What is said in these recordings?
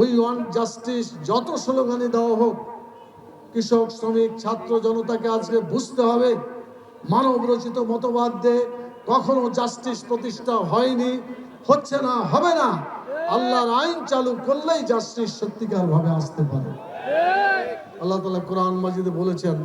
We want justice যত স্লোগানে দেওয়া হোক। কৃষক, শ্রমিক, ছাত্র, জনতাকে আজকে বুঝতে হবে মানব রচিত মতবাদ কখনো জাস্টিস প্রতিষ্ঠা হয়নি, হচ্ছে না, হবে না। আল্লাহর আইন চালু করলেই জাস্টিস সত্যিকার ভাবে আসতে পারে। আল্লাহ তালা কোরআন মাজিদে বলেছেন,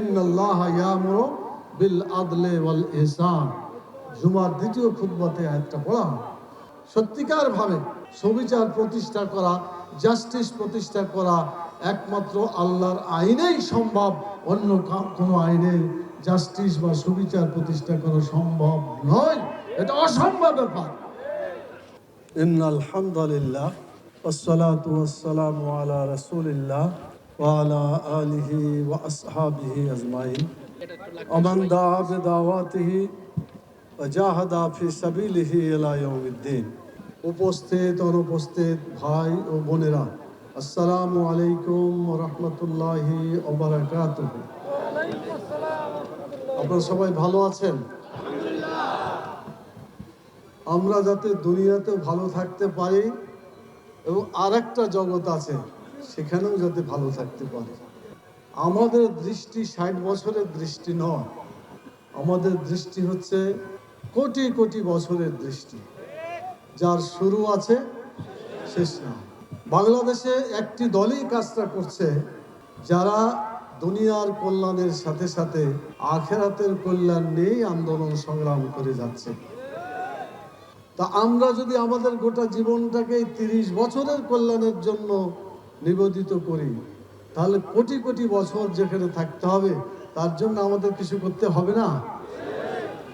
ইন্নাল্লাহ ইয়ামুরু বিল আদলে ওয়াল ইহসান জুমার দ্বিতীয় খুতবাতে আয়াতটা পড়া। সত্যিকার ভাবে সুবিচার প্রতিষ্ঠা করা জাস্টিস প্রতিষ্ঠা করা একমাত্র আল্লাহর আইনেই সম্ভব অন্য কা- কোনো আইনে জাস্টিস বা সুবিচার প্রতিষ্ঠা করা সম্ভব নয় এটা অসম্ভব ব্যাপার إن الحمد لله والصلاة والسلام على رسول الله وعلى آله وأصحابه أجمعين ومن دعا بدعواته وجاهد في سبيله إلى يوم الدين উপস্থিত, অনুপস্থিত ভাই ও বোনেরা, আসসালামু আলাইকুম রহমতুল্লাহি আপনারা সবাই ভালো আছেন? আমরা যাতে দুনিয়াতে ভালো থাকতে পারি এবং আর একটা জগৎ আছে, সেখানেও যাতে ভালো থাকতে পারি। আমাদের দৃষ্টি ষাট বছরের দৃষ্টি নয়, আমাদের দৃষ্টি হচ্ছে কোটি কোটি বছরের দৃষ্টি। যার শুরু আছে, শেষ না। বাংলাদেশে একটি দলই কাজটা করছে, যারা দুনিয়ার কল্যাণের সাথে সাথে আখেরাতের কল্যাণ নিয়েই আন্দোলন সংগ্রাম করে যাচ্ছে। তা আমরা যদি আমাদের গোটা জীবনটাকে তিরিশ বছরের কল্যাণের জন্য নিবেদিত করি, তাহলে কোটি কোটি বছর যেখানে থাকতে হবে, তার জন্য আমাদের কিছু করতে হবে না?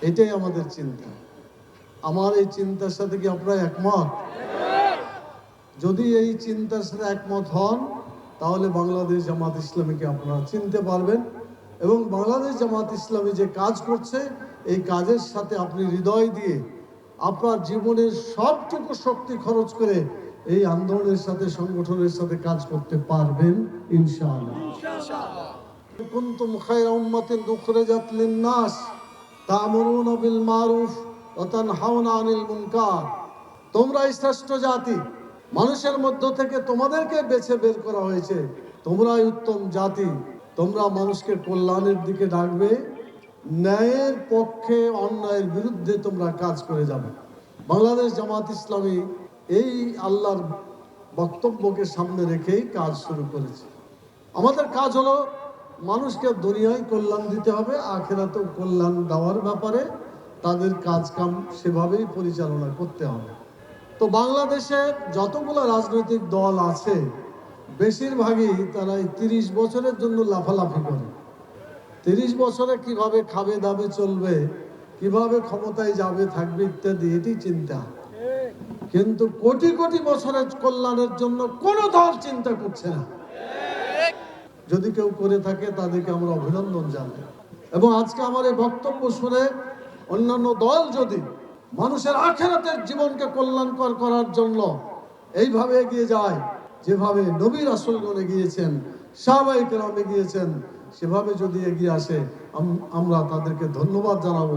এটাই আমাদের চিন্তা। আমার এই চিন্তার সাথে কি আপনারা একমত? যদি এই চিন্তার সাথে একমত হন, তাহলে বাংলাদেশ জামাত ইসলামীকে আপনারা চিনতে পারবেন এবং বাংলাদেশ জামাত ইসলামী যে কাজ করছে, এই কাজের সাথে আপনি হৃদয় দিয়ে আপনার জীবনের সবটুকু শক্তি খরচ করে এই আন্দোলনের সাথে, সংগঠনের সাথে কাজ করতে পারবেন, ইনশাআল্লাহ। কুনতুম খায়রা উম্মাতিন উখরিজাত লিন-নাস, তা'মুরুনা বিল মারুফ। আনিল মুনকার। তোমরাই শ্রেষ্ঠ জাতি, মানুষের মধ্য থেকে তোমাদেরকে বেছে বের করা হয়েছে। তোমরাই উত্তম জাতি, তোমরা মানুষকে কল্যাণের দিকে ডাকবে, ন্যায়ের পক্ষে অন্যায়ের বিরুদ্ধে তোমরা কাজ করে যাবে। বাংলাদেশ জামাত ইসলামী এই আল্লাহর বক্তব্যকে সামনে রেখেই কাজ শুরু করেছে। আমাদের কাজ হলো, মানুষকে দুনিয়ায় কল্যাণ দিতে হবে, আখেরাতেও কল্যাণ দেওয়ার ব্যাপারে তাদের কাজ কাম সেভাবেই পরিচালনা করতে হবে। তো বাংলাদেশে যতগুলো রাজনৈতিক দল আছে, বেশিরভাগই তারা এই তিরিশ বছরের জন্য লাফালাফি করে। তিরিশ বছরে কীভাবে খাবে দাবে চলবে, কীভাবে ক্ষমতায় যাবে, থাকবে ইত্যাদি, এটি চিন্তা। কিন্তু কোটি কোটি বছরের কল্যাণের জন্য কোনো দল চিন্তা করছে না। যদি কেউ করে থাকে, তাদেরকে আমরা অভিনন্দন জানাই। এবং আজকে আমার এই বক্তব্য শুনে অন্যান্য দল যদি মানুষের আখেরাতের জীবনকে কল্যাণকর করার জন্য এইভাবে এগিয়ে যায়, যেভাবে নবী রাসুলগণ এগিয়েছেন সাহাবাই কেরাম এগিয়েছেন, সেভাবে যদি এগিয়ে আসে আমরা তাদেরকে ধন্যবাদ জানাব,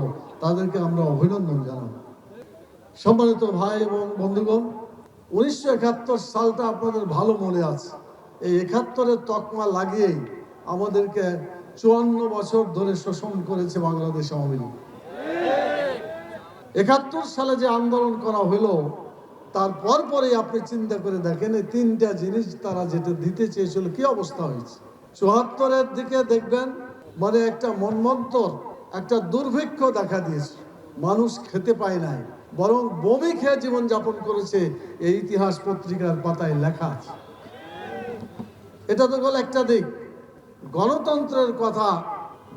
তাদেরকে আমরা অভিনন্দন জানাব। সম্মানিত ভাই এবং বন্ধুগণ, উনিশশো একাত্তর সালটা আপনাদের ভালো মনে আছে। এই একাত্তরের তকমা লাগিয়েই আমাদেরকে চুয়ান্ন বছর ধরে শোষণ করেছে বাংলাদেশ আওয়ামী লীগ। একাত্তর সালে যে আন্দোলন করা হলো তারপর পরে আপনি চিন্তা করে দেখেন, এই তিনটা জিনিস তারা যেটা দিতে চেয়েছিল, কি অবস্থা হয়েছে? চুয়াত্তরের দিকে দেখবেন মানে একটা মনমন্তর, একটা দুর্ভিক্ষ দেখা দিয়েছে। মানুষ খেতে পায় নাই, বরং বমি খেয়ে জীবনযাপন করেছে, এই ইতিহাস পত্রিকার পাতায় লেখা আছে। এটা তো গেল একটা দিক। গণতন্ত্রের কথা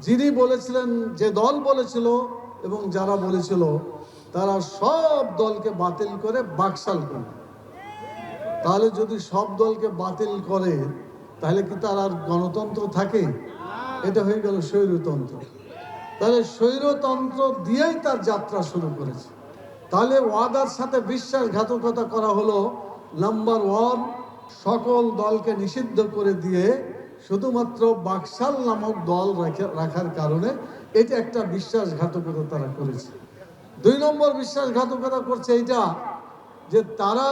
যিনি বলেছিলেন, যে দল বলেছিল এবং যারা বলেছিল তারা সব দলকে বাতিল করে বাকশাল করবে তাহলে যদি সব দলকে বাতিল করে, তাহলে কি তার আর গণতন্ত্র থাকে? এটা হয়ে গেল স্বৈরতন্ত্র। তাহলে স্বৈরতন্ত্র দিয়েই তার যাত্রা শুরু করেছে। তাহলে ওয়াদার সাথে বিশ্বাসঘাতকতা করা হলো, নাম্বার ওয়ান, সকল দলকে নিষিদ্ধ করে দিয়ে শুধুমাত্র বাকশাল নামক দল রাখা- রাখার কারণে এটা একটা বিশ্বাসঘাতকতা তারা করেছে। দুই নম্বর বিশ্বাসঘাতকতা করছে এইটা যে তারা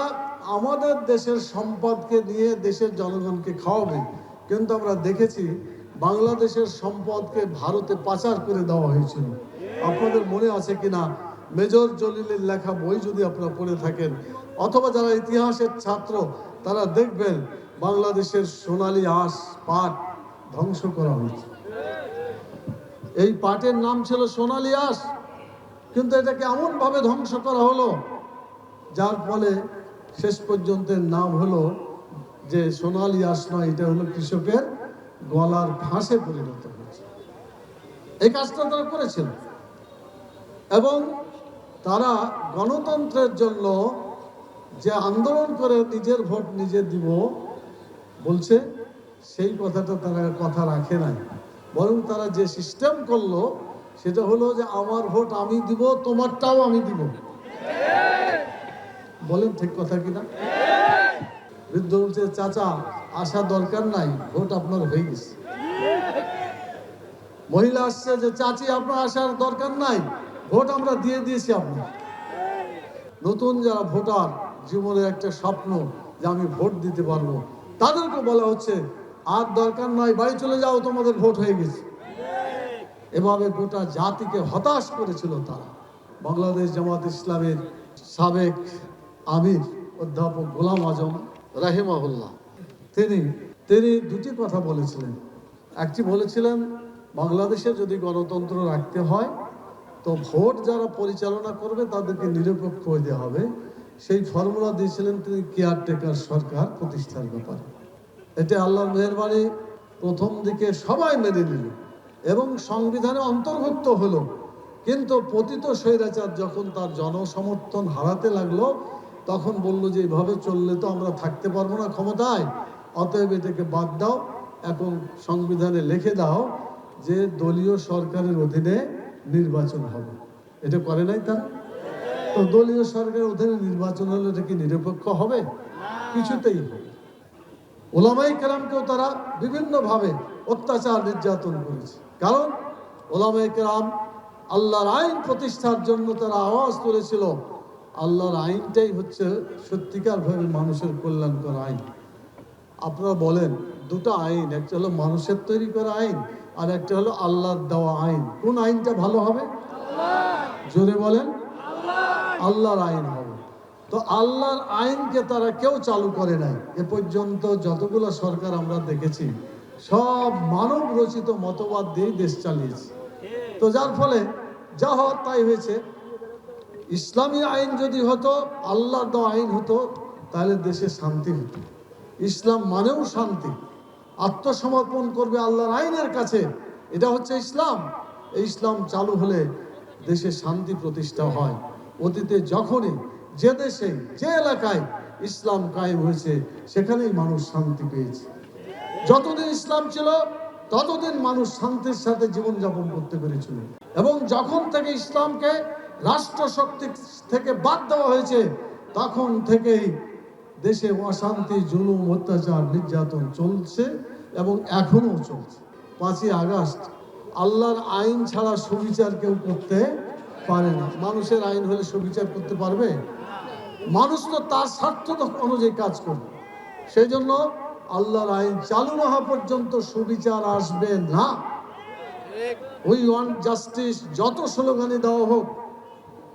আমাদের দেশের সম্পদকে নিয়ে দেশের জনগণকে খাওয়াবে। কিন্তু আমরা দেখেছি বাংলাদেশের সম্পদকে ভারতে পাচার করে দেওয়া হয়েছিল। আপনাদের মনে আছে কিনা? মেজর জলিলের লেখা বই যদি আপনারা পড়ে থাকেন, অথবা যারা ইতিহাসের ছাত্র, তারা দেখবেন বাংলাদেশের সোনালী আঁশ পাট ধ্বংস করা হয়েছে। এই পাটের নাম ছিল সোনালী আঁশ। কিন্তু এটাকে এমনভাবে ধ্বংস করা হলো, যার ফলে শেষ পর্যন্ত নাম হলো যে সোনালী আঁশ নয় এটা হলো কৃষকের গলার ফাঁসে পরিণত হয়েছে। এই কাজটা তারা করেছিল। এবং তারা গণতন্ত্রের জন্য যে আন্দোলন করে নিজের ভোট নিজে দিব বলছে, সেই কথাটা তারা কথা রাখে নাই। বরং তারা যে সিস্টেম করল সেটা হলো যে আমার ভোট আমি দিব, তোমারটাও আমি দিব। বলেন ঠিক কথা কিনা? বৃদ্ধ বলছে, চাচা আসা দরকার নাই, ভোট আপনার হয়ে গেছে। মহিলা আসছে যে, চাচি, আপনার আসার দরকার নাই, ভোট আমরা দিয়ে দিয়েছি আপনার। নতুন যারা ভোটার জীবনের একটা স্বপ্ন যে আমি ভোট দিতে পারব, তাদেরকে বলা হচ্ছে, আর দরকার নাই, বাড়ি চলে যাও, তোমাদের ভোট হয়ে গেছে। এভাবে গোটা জাতিকে হতাশ করেছিল তারা। বাংলাদেশ জামাত ইসলামের সাবেক আমির অধ্যাপক গোলাম আজম রাহিমাহুল্লাহ। তিনি তিনি দুটি কথা বলেছিলেন। একটি বলেছিলেন, বাংলাদেশে যদি গণতন্ত্র রাখতে হয়, তো ভোট যারা পরিচালনা করবে তাদেরকে নিরপেক্ষ হতে হবে। সেই ফর্মুলা দিয়েছিলেন তিনি কেয়ারটেকার সরকার প্রতিষ্ঠার ব্যাপারে। এটা আল্লাহর মেহরবানি প্রথম দিকে সবাই মেনে নিল। এবং সংবিধানে অন্তর্ভুক্ত হলো। কিন্তু পতিত স্বৈরাচার যখন তার জনসমর্থন হারাতে লাগল, তখন বলল যে এইভাবে চললে তো আমরা থাকতে পারব না ক্ষমতায়। অতএব এটাকে বাদ দাও এখন সংবিধানে লিখে দাও যে, দলীয় সরকারের অধীনে নির্বাচন হবে। এটা করে নাই তারা? তো দলীয় সরকারের অধীনে নির্বাচন হলে এটা কি নিরপেক্ষ হবে? কিছুতেই হবে। ওলামাই কেরামকেও তারা বিভিন্নভাবে অত্যাচার নির্যাতন করেছে। কারণ ওলামাই কেরাম আল্লাহর আইন প্রতিষ্ঠার জন্য তারা আওয়াজ তুলেছিল আল্লাহর আইনটাই হচ্ছে সত্যিকারভাবে মানুষের কল্যাণকর আইন। আপনারা বলেন দুটো আইন একটা হলো মানুষের তৈরি করা আইন আর একটা হলো আল্লাহর দেওয়া আইন। কোন আইনটা ভালো হবে? জোরে বলেন। আল্লাহর আইন হবে। তো আল্লাহর আইনকে তারা কেউ চালু করে নাই। এ পর্যন্ত যতগুলো সরকার আমরা দেখেছি, সব মানব রচিত মতবাদ দিয়েই দেশ চালিয়েছে। তো যার ফলে যা হওয়ার তাই হয়েছে। ইসলামী আইন যদি হতো, আল্লাহর দেওয়া আইন হতো, তাহলে দেশে শান্তি হতো। ইসলাম মানেও শান্তি। আত্মসমর্পণ করবে আল্লাহর আইনের কাছে। এটা হচ্ছে ইসলাম। এই ইসলাম চালু হলে দেশে শান্তি প্রতিষ্ঠা হয়। অতীতে যখনই যে দেশে, যে এলাকায় ইসলাম কায়েম হয়েছে, সেখানেই মানুষ শান্তি পেয়েছে। যতদিন ইসলাম ছিল, ততদিন মানুষ শান্তির সাথে জীবনযাপন করতে পেরেছিল। এবং যখন থেকে ইসলামকে রাষ্ট্র শক্তি থেকে বাদ দেওয়া হয়েছে, তখন থেকেই দেশে অশান্তি, জুলুম, অত্যাচার, নির্যাতন চলছে এবং এখনও চলছে। পাঁচই আগস্ট, আল্লাহর আইন ছাড়া সুবিচার কেউ করতে পারে না। মানুষের আইন হলে সুবিচার করতে পারবে? মানুষ তো তার স্বার্থ অনুযায়ী কাজ করবে। সেই জন্য আল্লাহর আইন চালু হওয়া পর্যন্ত সুবিচার আসবে না। উই ওয়ান্ট জাস্টিস যত স্লোগানে দেওয়া হোক,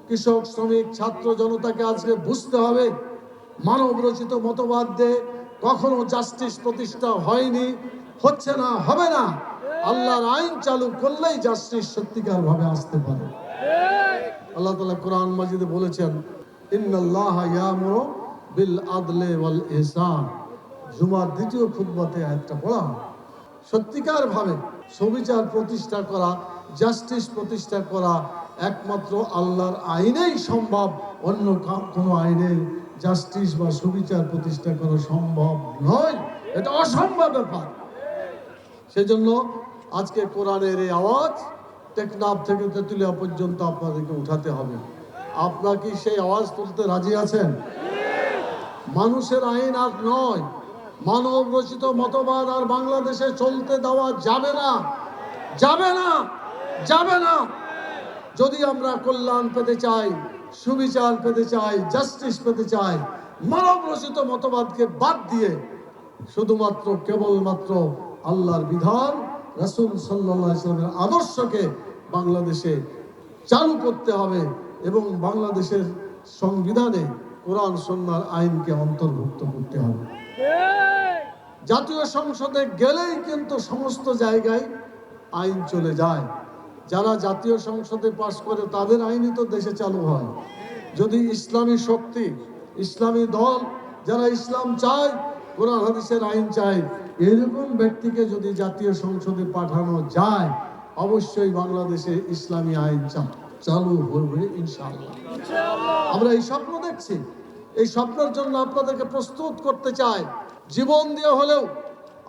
কৃষক, শ্রমিক, ছাত্র জনতাকে আজকে বুঝতে হবে মানব রচিত মতবাদ দিয়ে কখনো জাস্টিস প্রতিষ্ঠা হয়নি, হচ্ছে না, হবে না। আল্লাহর আইন চালু করলেই জাস্টিস সত্যিকার ভাবে আসতে পারে। আল্লাহ তালা কোরআন মাজিদে বলেছেন বিল আদলে দ্বিতীয় খুতবাতে আয়াতটা পড়া হয়। সত্যিকার সুবিচার প্রতিষ্ঠা করা, জাস্টিস প্রতিষ্ঠা করা একমাত্র আল্লাহর আইনেই সম্ভব। অন্য কোনো আইনে জাস্টিস বা সুবিচার প্রতিষ্ঠা করা সম্ভব নয়। এটা অসম্ভব ব্যাপার। সেজন্য আজকে কোরআনের এই আওয়াজ টেকনাফ থেকে তেঁতুলিয়া পর্যন্ত আপনাদেরকে উঠাতে হবে। আপনারা কি সেই আওয়াজ তুলতে রাজি আছেন? মানুষের আইন আর নয়। মানব রচিত মতবাদ আর বাংলাদেশে চলতে দেওয়া যাবে না। যাবে না! যাবে না! যদি আমরা কল্যাণ পেতে চাই, সুবিচার পেতে চাই, জাস্টিস পেতে চাই, মানব রচিত মতবাদকে বাদ দিয়ে শুধুমাত্র কেবলমাত্র আল্লাহর বিধান, রাসূল সাল্লাল্লাহু আলাইহি সাল্লামের আদর্শকে বাংলাদেশে চালু করতে হবে এবং বাংলাদেশের সংবিধানে কোরআন সন্ন্যার আইনকে অন্তর্ভুক্ত করতে হবে। জাতীয় সংসদে গেলেই কিন্তু সমস্ত জায়গায় আইন চলে যায়। যারা জাতীয় সংসদে পাশ করে তাদের আইনই তো দেশে চালু হয়। যদি ইসলামী শক্তি, ইসলামী দল, যারা ইসলাম চায়, কোরআন, হাদিসের আইন চায়, এরকম ব্যক্তিকে যদি জাতীয় সংসদে পাঠানো যায়, অবশ্যই বাংলাদেশে ইসলামী আইন চা- চালু হবে ইনশাআল্লাহ। আমরা এই স্বপ্ন দেখছি। এই স্বপ্নের জন্য আপনাদেরকে প্রস্তুত করতে চাই। জীবন দিয়ে হলেও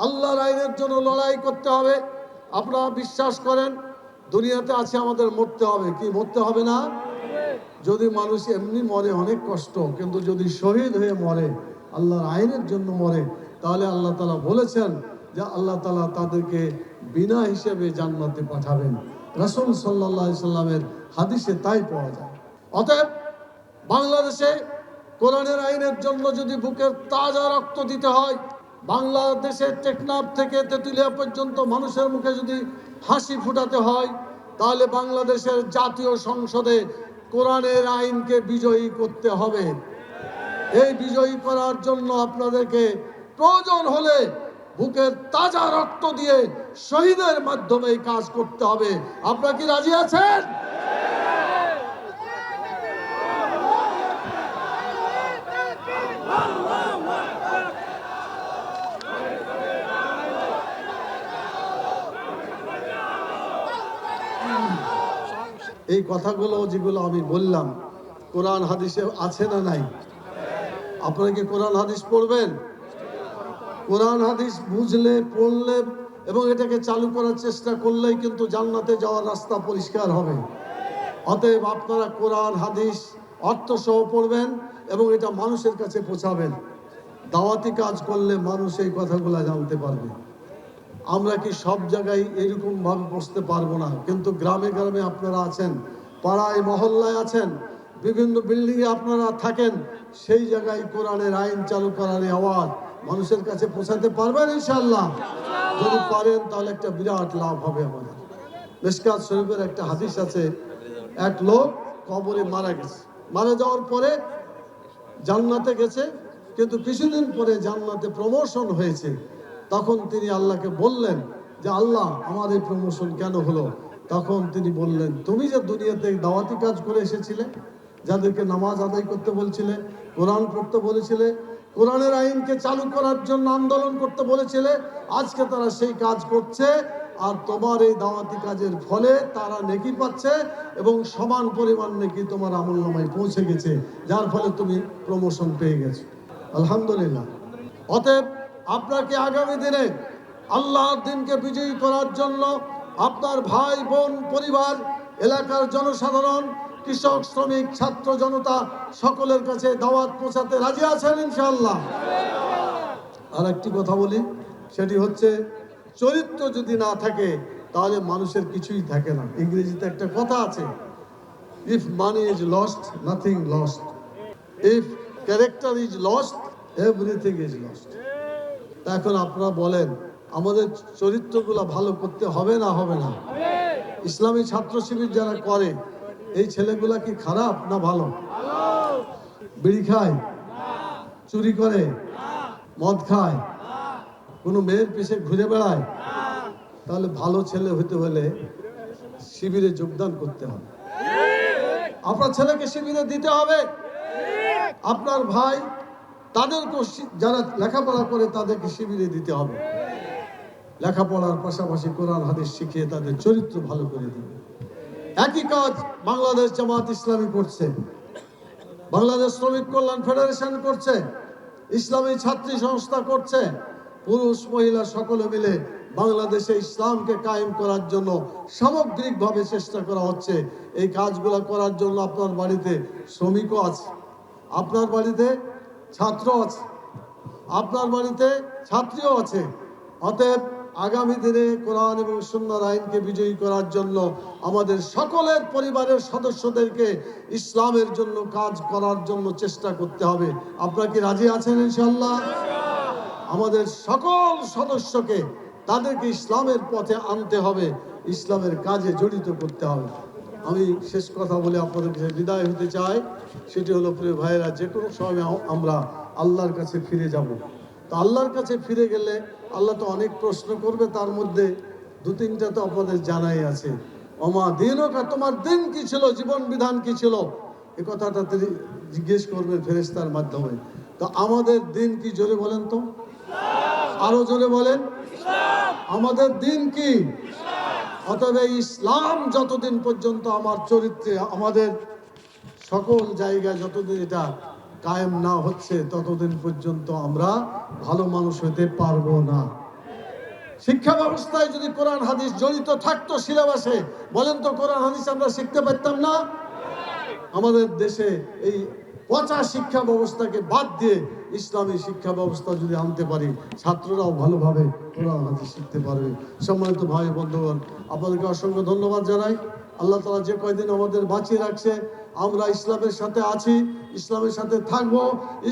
আল্লাহর আইনের জন্য লড়াই করতে হবে। আপনারা বিশ্বাস করেন, দুনিয়াতে আছে আমাদের মরতে হবে। কি মরতে হবে না? যদি মানুষ এমনি মরে অনেক কষ্ট, কিন্তু যদি শহীদ হয়ে মরে, আল্লাহর আইনের জন্য মরে, তাহলে আল্লাহ তালা বলেছেন যে আল্লাহ তালা তাদেরকে বিনা হিসেবে জান্নাতে পাঠাবেন। রাসূল সাল্লাহ সাল্লামের হাদিসে তাই পাওয়া যায়। অতএব বাংলাদেশে কোরআনের আইনের জন্য যদি বুকের তাজা রক্ত দিতে হয় বাংলাদেশের টেকনাফ থেকে তেঁতুলিয়া পর্যন্ত মানুষের মুখে যদি হাসি ফুটাতে হয়, তাহলে বাংলাদেশের জাতীয় সংসদে কোরআনের আইনকে বিজয়ী করতে হবে। এই বিজয়ী করার জন্য আপনাদেরকে প্রয়োজন হলে বুকের তাজা রক্ত দিয়ে শহীদের মাধ্যমে কাজ করতে হবে। আপনারা কি রাজি আছেন? এই কথাগুলো যেগুলো আমি বললাম, কোরআন হাদিসে আছে না নাই? আপনারা কি কোরআন হাদিস পড়বেন? কোরআন হাদিস বুঝলে, পড়লে এবং এটাকে চালু করার চেষ্টা করলেই কিন্তু জান্নাতে যাওয়ার রাস্তা পরিষ্কার হবে। অতএব আপনারা কোরআন হাদিস অর্থ সহ পড়বেন এবং এটা মানুষের কাছে পৌঁছাবেন। দাওয়াতি কাজ করলে মানুষ এই কথাগুলো জানতে পারবে। আমরা কি সব জায়গায় এরকম ভাবে বসতে পারব না? কিন্তু গ্রামে গ্রামে আপনারা আছেন, পাড়ায় মহল্লায় আছেন, বিভিন্ন বিল্ডিং এ আপনারা থাকেন, সেই জায়গায় কোরআনের আইন চালু করার আওয়াজ মানুষের কাছে পৌঁছাতে পারবেন ইনশাল্লাহ যদি পারেন, তাহলে একটা বিরাট লাভ হবে আমাদের। মেসকাত শরীফের একটা হাদিস আছে, এক লোক কবরে মারা গেছে। মারা যাওয়ার পরে জান্নাতে গেছে, কিন্তু কিছুদিন পরে জান্নাতে প্রমোশন হয়েছে। তখন তিনি আল্লাহকে বললেন যে, আল্লাহ, আমার এই প্রমোশন কেন হলো? তখন তিনি বললেন, তুমি যে দুনিয়াতে দাওয়াতি কাজ করে এসেছিলে, যাদেরকে নামাজ আদায় করতে বলছিলে, কোরআন পড়তে বলেছিলে, কোরআনের আইনকে চালু করার জন্য আন্দোলন করতে বলেছিলে, আজকে তারা সেই কাজ করছে আর তোমার এই দাওয়াতি কাজের ফলে তারা নেকি পাচ্ছে এবং সমান পরিমাণ নেকি তোমার আমল নামায় পৌঁছে গেছে, যার ফলে তুমি প্রমোশন পেয়ে গেছো। আলহামদুলিল্লাহ। অতএব আপনাকে আগামী দিনে আল্লাহর দিনকে বিজয়ী করার জন্য আপনার ভাই, বোন, পরিবার, এলাকার জনসাধারণ, কৃষক, শ্রমিক, ছাত্র জনতা সকলের কাছে দাওয়াত পৌঁছাতে রাজি আছেন ইনশাআল্লাহ। আর একটি কথা বলি, সেটি হচ্ছে চরিত্র যদি না থাকে, তাহলে মানুষের কিছুই থাকে না। ইংরেজিতে একটা কথা আছে if money is lost nothing lost if character is lost everything is lost তা এখন আপনারা বলেন, আমাদের চরিত্রগুলো ভালো করতে হবে না হবে না? ইসলামী ছাত্র শিবির যারা করে, এই ছেলেগুলা কি খারাপ না ভালো? বিড়ি খায়? চুরি করে? মদ খায়? কোনো মেয়ের পিছে ঘুরে বেড়ায়? তাহলে ভালো ছেলে হতে হলে শিবিরে যোগদান করতে হবে। আপনার ছেলেকে শিবিরে দিতে হবে। আপনার ভাই তাদেরকে যারা লেখাপড়া করে তাদেরকে শিবিরে দিতে হবে। লেখাপড়ার পাশাপাশি কোরআন, হাদিস শিখিয়ে তাদের চরিত্র ভালো করে দিবে। একই কাজ বাংলাদেশ জামাত ইসলামী করছে। বাংলাদেশ শ্রমিক কল্যাণ ফেডারেশন করছে। ইসলামী ছাত্রী সংস্থা করছে। পুরুষ, মহিলা সকলে মিলে বাংলাদেশে ইসলামকে কায়েম করার জন্য সামগ্রিকভাবে চেষ্টা করা হচ্ছে। এই কাজগুলো করার জন্য আপনার বাড়িতে শ্রমিকও আছে। আপনার বাড়িতে ছাত্র আছে। আপনার বাড়িতে ছাত্রীও আছে। অতএব আগামী দিনে কোরআন এবং সুন্দর আইনকে বিজয়ী করার জন্য আমাদের সকলের পরিবারের সদস্যদেরকে ইসলামের জন্য কাজ করার জন্য চেষ্টা করতে হবে। আপনারা কি রাজি আছেন ইনশাল্লাহ আমাদের সকল সদস্যকে তাদেরকে ইসলামের পথে আনতে হবে, ইসলামের কাজে জড়িত করতে হবে। আমি শেষ কথা বলে আপনাদের কাছে বিদায় হতে চাই। সেটি হলো, প্রিয় ভাইয়েরা, যে কোনো সময় আমরা আল্লাহর কাছে ফিরে যাব। তো আল্লাহর কাছে ফিরে গেলে আল্লাহ তো অনেক প্রশ্ন করবে, তার মধ্যে দু তিনটা তো আপনাদের জানাই আছে। অমা দিনকা, তোমার দিন কি ছিল? জীবন বিধান কি ছিল? এ কথাটা তিনি জিজ্ঞেস করবে ফেরেস্তার মাধ্যমে। তো আমাদের দিন কি জোরে বলেন তো? আরও জোরে বলেন। আমাদের দিন কি? অতএব ইসলাম যতদিন পর্যন্ত আমার চরিত্রে, আমাদের সকল জায়গায় যতদিন এটা কায়েম না হচ্ছে, ততদিন পর্যন্ত আমরা ভালো মানুষ হতে পারব না। শিক্ষা ব্যবস্থায় যদি কোরআন হাদিস জড়িত থাকতো সিলেবাসে, বলেন তো কোরআন হাদিস আমরা শিখতে পারতাম না? আমাদের দেশে এই পচা শিক্ষা ব্যবস্থাকে বাদ দিয়ে ইসলামী শিক্ষা ব্যবস্থা যদি আনতে পারি ছাত্ররাও ভালোভাবে কোরআন হাদিস শিখতে পারবে। সম্মানিত ভাই বন্ধুগণ আপনাদেরকে অসংখ্য ধন্যবাদ জানাই। আল্লাহ তালা যে কয়দিন আমাদের বাঁচিয়ে রাখছে আমরা ইসলামের সাথে আছি ইসলামের সাথে থাকব।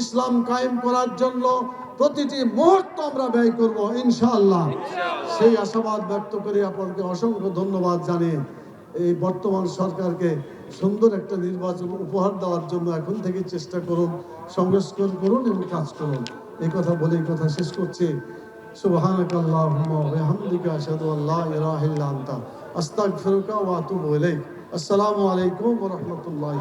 ইসলাম কায়েম করার জন্য প্রতিটি মুহূর্ত আমরা ব্যয় করব ইনশাআল্লাহ। সেই আশাবাদ ব্যক্ত করে আপনাদেরকে অসংখ্য ধন্যবাদ জানিয়ে এই বর্তমান সরকারকে সুন্দর একটা নির্বাচন উপহার দেওয়ার জন্য এখন থেকে চেষ্টা করুন সংস্কার করুন এবং কাজ করুন। এই কথা বলে এই কথা শেষ করছি। ইলাইক। আসসালামু আলাইকুম রহমতুল্লাহ